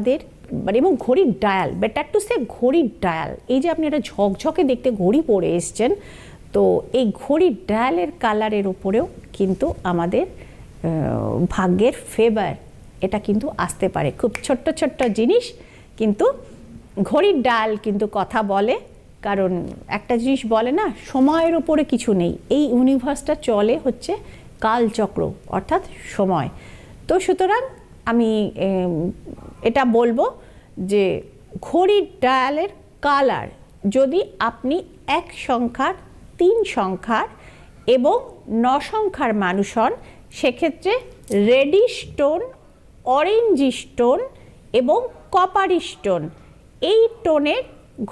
আমাদের মানে এবং ঘড়ির ডায়াল বেটার টু সে ঘড়ির ডায়াল এই যে আপনি একটা ঝকঝকে দেখতে ঘড়ি পরে এসছেন, তো এই ঘড়ির ডায়ালের কালারের উপরেও কিন্তু আমাদের ভাগ্যের ফেভার এটা কিন্তু আসতে পারে। খুব ছোট্ট ছোট্ট জিনিস, কিন্তু ঘড়ির ডাল কিন্তু কথা বলে, কারণ একটা জিনিস বলে না, সময়ের উপরে কিছু নেই। এই ইউনিভার্সটা চলে হচ্ছে কালচক্র, অর্থাৎ সময়। তো সুতরাং আমি এটা বলব যে ঘড়ির ডায়ালের কালার যদি আপনি এক সংখ্যার, তিন সংখ্যার এবং ন সংখ্যার মানুষ হন, সেক্ষেত্রে রেডি স্টোন অরেঞ্জ স্টোন এবং কপার স্টোন এই টোনের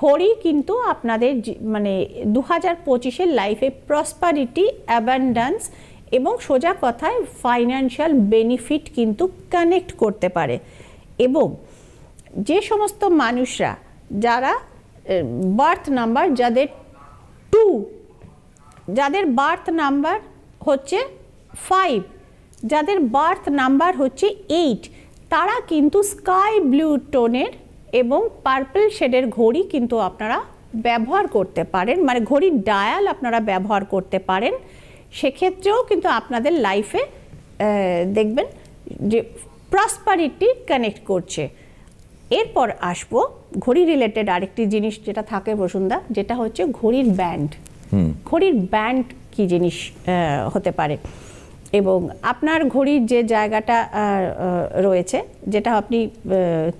ঘড়ি কিন্তু আপনাদের মানে দু হাজার পঁচিশের লাইফে প্রসপারিটি, অ্যাবান্ডান্স এবং সোজা কথায় ফাইন্যান্সিয়াল বেনিফিট কিন্তু কানেক্ট করতে পারে। এবং যে সমস্ত মানুষরা যারা বার্থ নাম্বার যাদের টু যাদের বার্থ নাম্বার হচ্ছে ফাইভ যাদের বার্থ নাম্বার হচ্ছে এইট তারা কিন্তু স্কাই ব্লু টোনের এবং পার্পল শেডের ঘড়ি কিন্তু আপনারা ব্যবহার করতে পারেন। মানে ঘড়ির ডায়াল আপনারা ব্যবহার করতে পারেন। সেক্ষেত্রেও কিন্তু আপনাদের লাইফে দেখবেন যে প্রসপারিটি কানেক্ট করছে। এরপর আসব ঘড়ি রিলেটেড আরেকটি জিনিস যেটা থাকে বসুন্ধা যেটা হচ্ছে ঘড়ির ব্যান্ড ঘড়ির ব্যান্ড কি জিনিস হতে পারে? এবং আপনার ঘড়ির যে জায়গাটা রয়েছে যেটা আপনি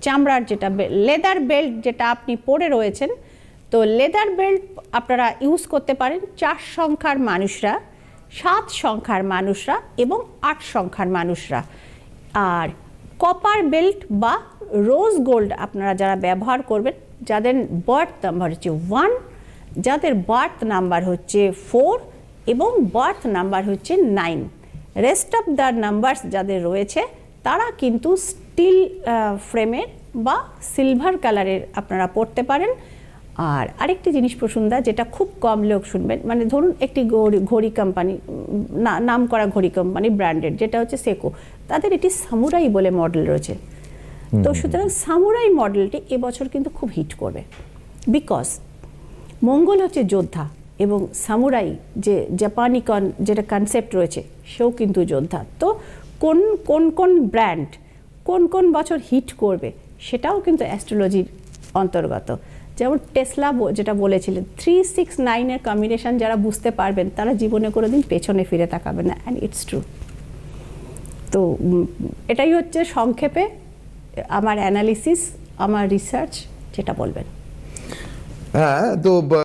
চামড়ার যেটা লেদার বেল্ট যেটা আপনি পরে রয়েছেন তো লেদার বেল্ট আপনারা ইউজ করতে পারেন। চার সংখ্যার মানুষরা সাত সংখ্যার মানুষরা এবং আট সংখ্যার মানুষরা। আর কপার বেল্ট বা রোজ গোল্ড আপনারা যারা ব্যবহার করবেন, যাদের বার্থ নাম্বার হচ্ছে ওয়ান যাদের বার্থ নাম্বার হচ্ছে ফোর এবং বার্থ নাম্বার হচ্ছে nine rest of the numbers যাদের রয়েছে, তারা কিন্তু স্টিল ফ্রেমের বা সিলভার কালারের আপনারা পড়তে পারেন। আর আরেকটি জিনিস প্রসুন্দা যেটা খুব কম লোক শুনবেন মানে ধরুন একটি ঘড়ি কোম্পানি নাম করা ঘড়ি কোম্পানি ব্র্যান্ডেড যেটা হচ্ছে সেকো তাদের এটি সামুরাই বলে মডেল রয়েছে। তো সুতরাং সামুরাই মডেলটি এবছর কিন্তু খুব হিট করবে। বিকজ মঙ্গল হচ্ছে যোদ্ধা এবং সামুরাই যে জাপানি কন যেটা কনসেপ্ট রয়েছে সেও কিন্তু যোদ্ধা। তো কোন কোন কোন ব্র্যান্ড কোন কোন বছর হিট করবে সেটাও কিন্তু অ্যাস্ট্রোলজির অন্তর্গত। যেমন টেসলা যেটা বলেছিলেন থ্রি সিক্স নাইনের কম্বিনেশন যারা বুঝতে পারবেন, তারা জীবনে কোনো দিন পেছনে ফিরে তাকাবে না অ্যান্ড ইটস ট্রু তো এটাই হচ্ছে সংক্ষেপে আমার অ্যানালিসিস আমার রিসার্চ যেটা বলবেন। হ্যাঁ তো